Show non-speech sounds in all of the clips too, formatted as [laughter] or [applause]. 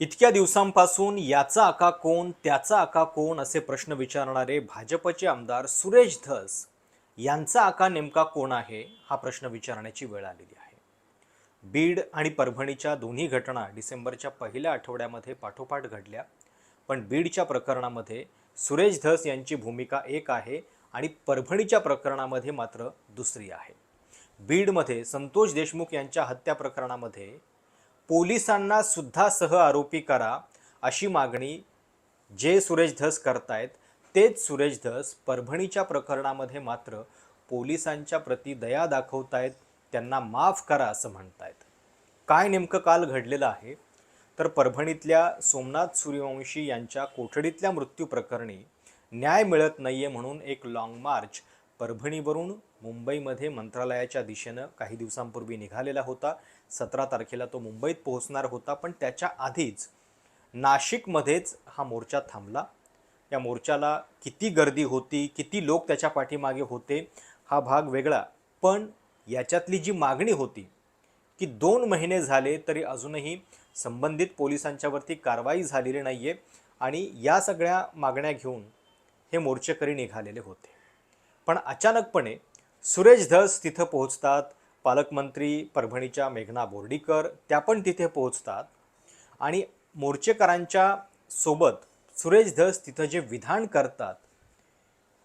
इतक्या दिवसांपासून याचा आका कोण त्याचा आका कोण असे प्रश्न विचारणारे भाजपचे आमदार सुरेश धस यांचा आका नेमका कोण आहे हा प्रश्न विचारण्याची वेळ आलेली आहे. बीड आणि परभणीच्या दोन्ही घटना डिसेंबरच्या पहिल्या आठवड्यामध्ये पाठोपाठ घडल्या पण बीडच्या प्रकरणामध्ये सुरेश धस यांची भूमिका एक आहे आणि परभणीच्या प्रकरणामध्ये मात्र दुसरी आहे. बीडमध्ये संतोष देशमुख यांच्या हत्या प्रकरणामध्ये पोलिसांना सुद्धा सह आरोपी करा अशी मागणी जे सुरेश धस करतायत तेच सुरेश धस परभणीच्या प्रकरणामध्ये मात्र पोलिसांच्या प्रती दया दाखवतायत त्यांना माफ करा असं म्हणतायत. काय नेमकं काल घडलेलं आहे? तर परभणीतल्या सोमनाथ सूर्यवंशी यांच्या कोठडीतल्या मृत्यूप्रकरणी न्याय मिळत नाहीये म्हणून एक लाँग मार्च परभणीवरून मुंबईमध्ये मंत्रालयाच्या दिशेनं काही दिवसांपूर्वी निघालेला होता. सतरा तारखेला तो मुंबईत पोहोचणार होता पण त्याच्या आधीच नाशिकमध्येच हा मोर्चा थांबला. या मोर्चाला किती गर्दी होती किती लोक त्याच्या पाठीमागे होते हा भाग वेगळा. पण याच्यातली जी मागणी होती की दोन महिने झाले तरी अजूनही संबंधित पोलिसांच्यावरती कारवाई झालेली नाही आहे आणि या सगळ्या मागण्या घेऊन हे मोर्चेकरी निघालेले होते. पण अचानकपणे सुरेश धस तिथं पोहोचतात. पालकमंत्री परभणीच्या मेघना बोर्डीकर त्या पण तिथे पोहोचतात. आणि मोर्चेकरांच्या सोबत सुरेश धस तिथं जे विधान करतात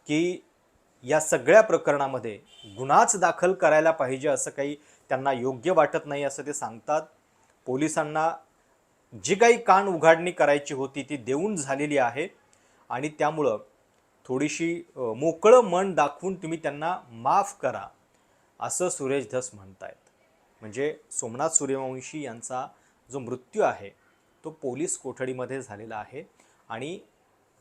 की या सगळ्या प्रकरणामध्ये गुन्हाच दाखल करायला पाहिजे असं काही त्यांना योग्य वाटत नाही असं ते सांगतात. पोलिसांना जी काही कान उघाडणी करायची होती ती देऊन झालेली आहे. आणि त्यामुळं थोडीशी मोकळं मन दाखवून तुम्ही त्यांना माफ करा असं सुरेश धस म्हणतायत. म्हणजे सोमनाथ सूर्यवंशी यांचा जो मृत्यू आहे तो पोलीस कोठडीमध्ये झालेला आहे आणि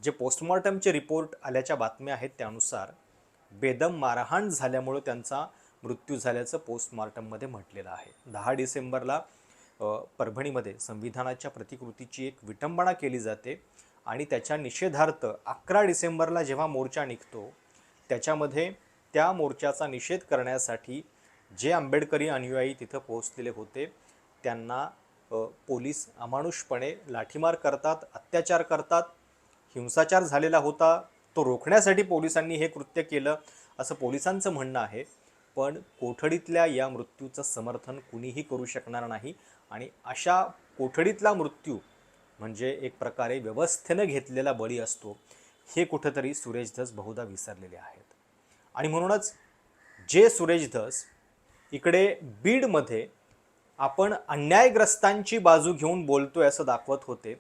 जे पोस्टमॉर्टमचे रिपोर्ट आल्याच्या बातम्या आहेत त्यानुसार बेदम मारहाण झाल्यामुळं त्यांचा मृत्यू झाल्याचं पोस्टमॉर्टममध्ये म्हटलेलं आहे. दहा डिसेंबरला परभणीमध्ये संविधानाच्या प्रतिकृतीची एक विटंबना केली जाते. आणि त्याच्या निषेधार्थ अकरा डिसेंबरला जेव्हा मोर्चा निघतो त्याच्यामध्ये त्या मोर्चाचा निषेध करण्यासाठी जे आंबेडकरी अनुयायी तिथं पोहोचलेले होते त्यांना पोलीस अमानुषपणे लाठीमार करतात अत्याचार करतात हिंसाचार झालेला होता तो रोखण्यासाठी पोलिसांनी हे कृत्य केलं असं पोलिसांचं म्हणणं आहे. पण कोठडीतल्या या मृत्यूचं समर्थन कुणीही करू शकणार नाही आणि अशा कोठडीतला मृत्यू म्हणजे एक प्रकारे व्यवस्थेनं घेतलेला बळी असतो हे कुठंतरी सुरेश धस बहुधा विसरलेले आहेत. आणि म्हणूनच जे सुरेश धस इकडे बीडमध्ये आपण अन्यायग्रस्तांची बाजू घेऊन बोलतोय असं दाखवत होते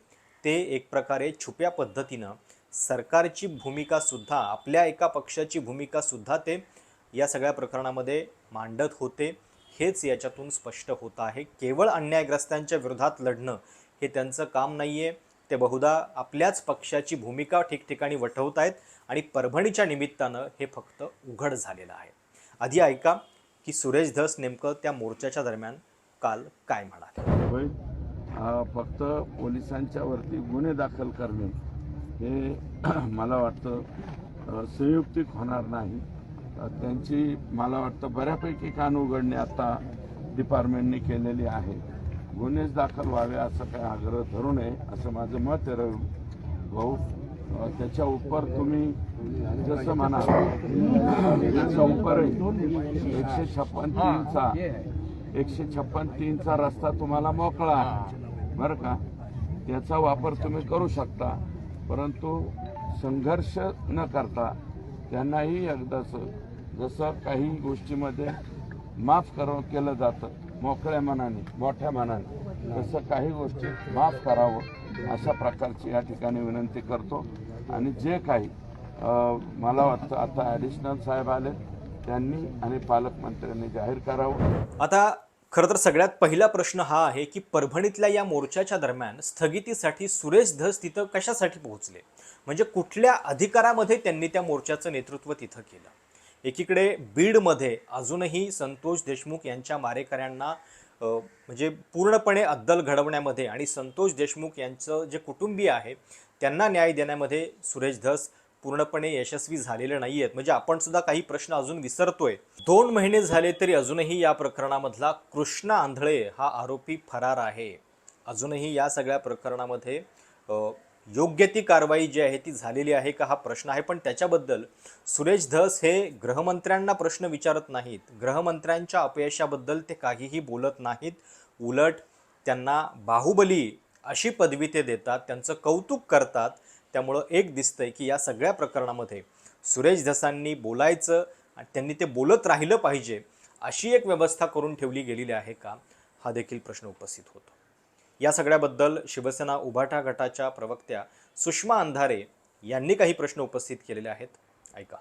ते एक प्रकारे छुप्या पद्धतीनं सरकारची भूमिकासुद्धा आपल्या एका पक्षाची भूमिकासुद्धा ते या सगळ्या प्रकरणामध्ये मांडत होते. हेच याच्यातून स्पष्ट होत आहे. केवळ अन्यायग्रस्तांच्या विरोधात लढणं हे त्यांचं काम नाही आहे ते बहुधा आपल्याच पक्षाची भूमिका ठिकठिकाणी वठवत आहेत आणि परभणीच्या निमित्तानं हे फक्त उघड झालेलं आहे. आधी ऐका की सुरेश धस नेमकं त्या मोर्चाच्या दरम्यान काल काय म्हणाले? फक्त पोलिसांच्या वरती गुन्हे दाखल करणे हे [clears throat] मला वाटतं संयुक्तिक होणार नाही. त्यांची मला वाटतं बऱ्यापैकी कान उघडणे आता डिपार्टमेंटने केलेली आहे. गुन्हेच दाखल व्हावे असं काही आग्रह धरू नये असं माझं मत आहे रवी भाऊ. त्याच्या उपर तुम्ही जसं म्हणा त्याच्या उपर एकशे छप्पन तीनचा एकशे छप्पन तीनचा रस्ता तुम्हाला मोकळा आहे. बरं का? त्याचा वापर तुम्ही करू शकता परंतु संघर्ष न करता त्यांनाही एकदाच जसं काही गोष्टीमध्ये माफ कर केलं जातं. मोकळ्या मनाने मोठ्या मनाने तसं काही गोष्टी माफ करावं अशा प्रकारची या ठिकाणी विनंती करतो. आणि जे काही मला वाटतं आता ॲडिशनल साहेब आले त्यांनी आणि पालकमंत्र्यांनी जाहीर करावं. आता खरं तर सगळ्यात पहिला प्रश्न हा आहे की परभणीतल्या या मोर्चाच्या दरम्यान स्थगितीसाठी सुरेश धस तिथं कशासाठी पोहोचले? म्हणजे कुठल्या अधिकारामध्ये त्यांनी त्या मोर्चाचं नेतृत्व तिथं केलं? एकीकडे बीडमध्ये अजूनही संतोष देशमुख यांच्या मारेकऱ्यांना म्हणजे पूर्णपणे अद्दल घडवण्यामध्ये आणि संतोष देशमुख यांचं जे कुटुंबीय आहे त्यांना न्याय देण्यामध्ये सुरेश धस पूर्णपणे यशस्वी झालेले नाही आहेत म्हणजे आपण सुद्धा काही प्रश्न अजून विसरतोय. दोन महिने झाले तरी अजूनही या प्रकरणामधला कृष्णा आंधळे हा आरोपी फरार आहे. अजूनही या सगळ्या प्रकरणामध्ये योग्य ती कारवाई जी आहे ती झालेली आहे का हा प्रश्न आहे. पण त्याच्याबद्दल सुरेश धस हे गृहमंत्र्यांना प्रश्न विचारत नाहीत. गृहमंत्र्यांच्या अपयशाबद्दल ते काहीही बोलत नाहीत. उलट त्यांना बाहुबली अशी पदवी ते देतात त्यांचं कौतुक करतात. त्यामुळं एक दिसतंय की या सगळ्या प्रकरणामध्ये सुरेश धसांनी बोलायचं आणि त्यांनी ते बोलत राहिलं पाहिजे अशी एक व्यवस्था करून ठेवली गेलेली आहे का? हा देखील प्रश्न उपस्थित होतो. या सगळ्याबद्दल शिवसेना उभाटा गटाच्या प्रवक्त्या सुषमा अंधारे यांनी काही प्रश्न उपस्थित केलेले आहेत. ऐका.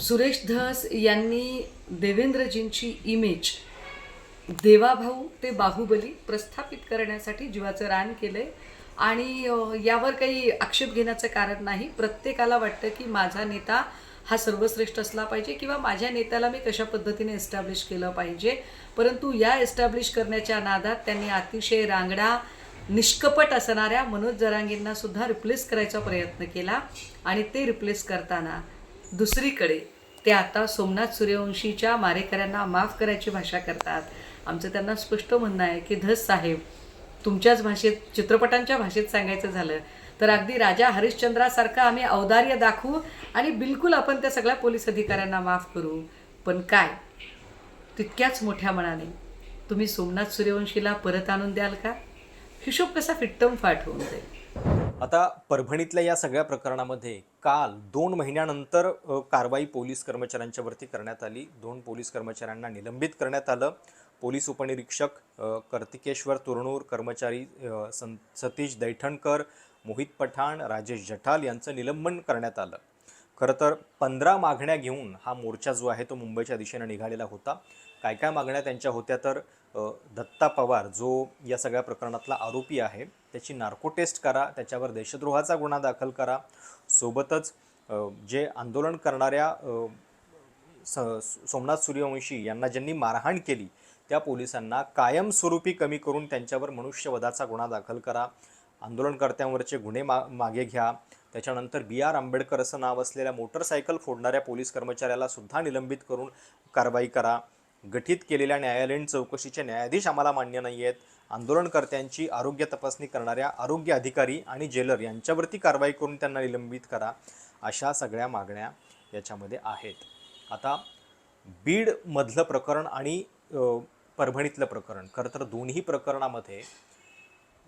सुरेश धस यांनी देवेंद्रजींची इमेज देवाभाऊ ते बाहुबली प्रस्थापित करण्यासाठी जीवाचं रान केलंय. आणि यावर काही आक्षेप घेण्याचं कारण नाही. प्रत्येकाला वाटतं की माझा नेता हा सर्वश्रेष्ठ असला पाहिजे किंवा माझ्या नेत्याला मी कशा पद्धतीने एस्टॅब्लिश केलं पाहिजे? परंतु या एस्टॅब्लिश करण्याच्या नादात त्यांनी अतिशय रांगडा निष्कपट असणाऱ्या मनोज जरांगींना सुद्धा रिप्लेस करायचा प्रयत्न केला आणि ते रिप्लेस करताना दुसरीकडे ते आता सोमनाथ सूर्यवंशीच्या मारेकऱ्यांना माफ करायची भाषा करतात. आमचं त्यांना स्पष्ट म्हणणं आहे की धस साहेब तुमच्याच भाषेत चित्रपटांच्या भाषेत सांगायचं झालं तर अगदी राजा हरिश्चंद्रासारखं आम्ही औदार्य दाखवू आणि बिलकुल आपण त्या सगळ्या पोलीस अधिकाऱ्यांना माफ करू. पण काय? तितक्याच मोठ्या मनाने. तुम्ही सोमनाथ सूर्यवंशीला परत आणून द्याल का? हिशोब कसा फिट्टम फाट होऊन जाईल? आता परभणीतल्या या सगळ्या प्रकरणामध्ये काल दोन महिन्यानंतर कारवाई पोलीस कर्मचाऱ्यांच्यावरती करण्यात आली. दोन पोलीस कर्मचाऱ्यांना निलंबित करण्यात आलं. पोलीस उपनिरीक्षक कर्तिकेश्वर कार्तिकेश्वर तुरणूर कर्मचारी सं सतीश दैठणकर मोहित पठाण राजेश जठाल यांचं निलंबन करण्यात आलं. खरं तर पंधरा मागण्या घेऊन हा मोर्चा जो आहे तो मुंबईच्या दिशेने निघालेला होता. काय काय मागण्या त्यांच्या होत्या तर दत्ता पवार जो या सगळ्या प्रकरणातला आरोपी आहे त्याची नार्को टेस्ट करा त्याच्यावर देशद्रोहाचा गुन्हा दाखल करा. सोबतच जे आंदोलन करणाऱ्या स सोमनाथ सूर्यवंशी यांना ज्यांनी मारहाण केली त्या पोलिसांना कायमस्वरूपी कमी करून त्यांच्यावर मनुष्यवधाचा गुन्हा दाखल करा. आंदोलनकर्त्यांवरचे गुन्हे मा मागे घ्या. त्याच्यानंतर बी आर आंबेडकर असं नाव असलेल्या मोटरसायकल फोडणाऱ्या पोलीस कर्मचाऱ्याला सुद्धा निलंबित करून कारवाई करा. गठीत केलेल्या न्यायालयीन चौकशीचे न्यायाधीश आम्हाला मान्य नाही आहेत आंदोलनकर्त्यांची आरोग्य तपासणी करणाऱ्या आरोग्य अधिकारी आणि जेलर यांच्यावरती कारवाई करून त्यांना निलंबित करा अशा सगळ्या मागण्या याच्यामध्ये आहेत. आता बीडमधलं प्रकरण आणि परभणीतलं प्रकरण खरं तर दोन्ही प्रकरणामध्ये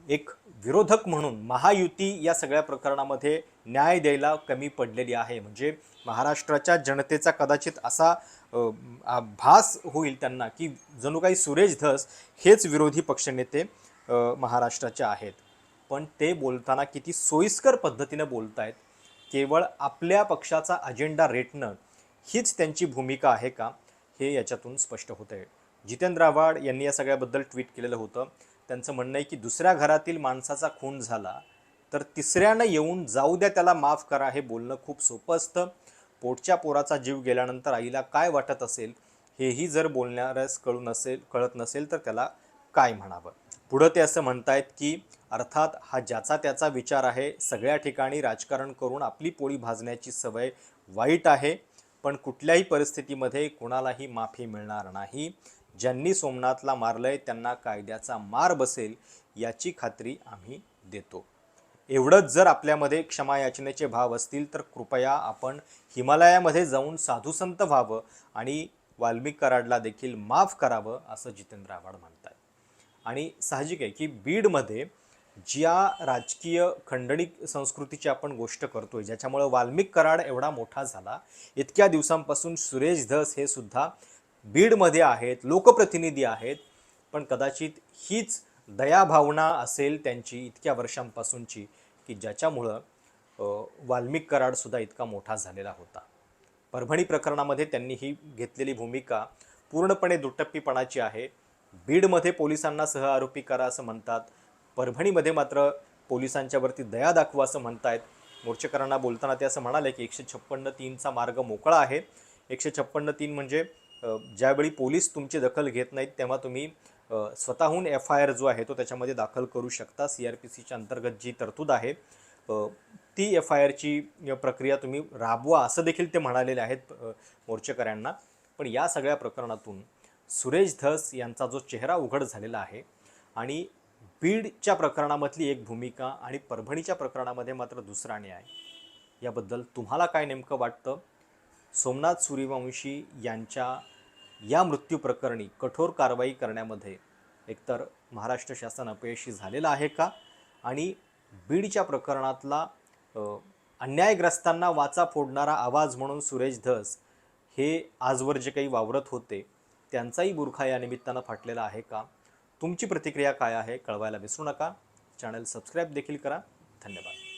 एक विरोधक म्हणून महायुती या सगळ्या प्रकरणामध्ये न्याय द्यायला कमी पडलेली आहे. म्हणजे महाराष्ट्राच्या जनतेचा कदाचित असा भास होईल त्यांना की जणू काही सुरेश धस हेच विरोधी पक्षनेते महाराष्ट्राचे आहेत. पण ते बोलताना किती सोयीस्कर पद्धतीनं बोलत आहेत केवळ आपल्या पक्षाचा अजेंडा रेटणं हीच त्यांची भूमिका आहे का? हे याच्यातून स्पष्ट होतं आहे जितेंद्र आव्हाड यांनी या सगळ्याबद्दल ट्विट केलेलं होतं. त्यांचं म्हणणं आहे की दुसऱ्या घरातील माणसाचा खून झाला तर तिसऱ्यानं येऊन जाऊ द्या त्याला माफ करा हे बोलणं खूप सोपं असतं. पोटच्या पोराचा जीव गेल्यानंतर आईला काय वाटत असेल हेही जर बोलणाऱ्यास कळू नसेल कळत नसेल तर त्याला काय म्हणावं? पुढं ते असं म्हणतायत की अर्थात हा ज्याचा त्याचा विचार आहे सगळ्या ठिकाणी राजकारण करून आपली पोळी भाजण्याची सवय वाईट आहे पण कुठल्याही परिस्थितीमध्ये कुणालाही माफी मिळणार नाही. ज्यांनी सोमनाथला मारलंय त्यांना कायद्याचा मार बसेल याची खात्री आम्ही देतो. एवढंच जर आपल्यामध्ये क्षमा याचनेचे भाव असतील तर कृपया आपण हिमालयामध्ये जाऊन साधुसंत व्हावं आणि वाल्मिक कराडला देखील माफ करावं असं जितेंद्र आव्हाड म्हणतात आणि साहजिक आहे की बीडमध्ये ज्या राजकीय खंडणिक संस्कृतीची आपण गोष्ट करतोय ज्याच्यामुळं वाल्मिक कराड एवढा मोठा झाला इतक्या दिवसांपासून सुरेश धस हे सुद्धा बीडमध्ये आहेत लोकप्रतिनिधी आहेत पण कदाचित हीच दयाभावना असेल त्यांची इतक्या वर्षांपासूनची की ज्याच्यामुळं वाल्मिक कराडसुद्धा इतका मोठा झालेला होता. परभणी प्रकरणामध्ये त्यांनी ही घेतलेली भूमिका पूर्णपणे दुटप्पीपणाची आहे. बीडमध्ये पोलिसांना सह आरोपी करा असं म्हणतात. परभणीमध्ये मात्र पोलिसांच्यावरती दया दाखवा असं म्हणतायत. मोर्चेकरांना बोलताना ते असं म्हणाले की एकशे छप्पन्न तीनचा मार्ग मोकळा आहे. एकशे छप्पन्न तीन म्हणजे ज्यावेळी पोलीस तुमची दखल घेत नाहीत तेव्हा तुम्ही स्वतःहून एफ आय आर जो आहे तो त्याच्यामध्ये दाखल करू शकता. सी आर पी सीच्या अंतर्गत जी तरतूद आहे ती एफ आय आरची प्रक्रिया तुम्ही राबवा असं देखील ते म्हणालेले आहेत मोर्चेकऱ्यांना. पण या सगळ्या प्रकरणातून सुरेश धस यांचा जो चेहरा उघड झालेला आहे आणि बीडच्या प्रकरणामधली एक भूमिका आणि परभणीच्या प्रकरणामध्ये मात्र दुसरा आहे याबद्दल तुम्हाला काय नेमकं वाटतं? सोमनाथ सूर्यवंशी यांच्या या मृत्यू प्रकरणी कठोर कारवाई करण्यामध्ये एकतर महाराष्ट्र शासन अपयशी झालेलं आहे का? आणि बीडच्या प्रकरणातला अन्यायग्रस्तांना वाचा फोडणारा आवाज म्हणून सुरेश धस हे आजवर जे काही वावरत होते त्यांचाही बुरखा या निमित्तानं फाटलेला आहे का? तुमची प्रतिक्रिया काय आहे? कळवायला विसरू नका. चॅनल सबस्क्राईब देखील करा. धन्यवाद.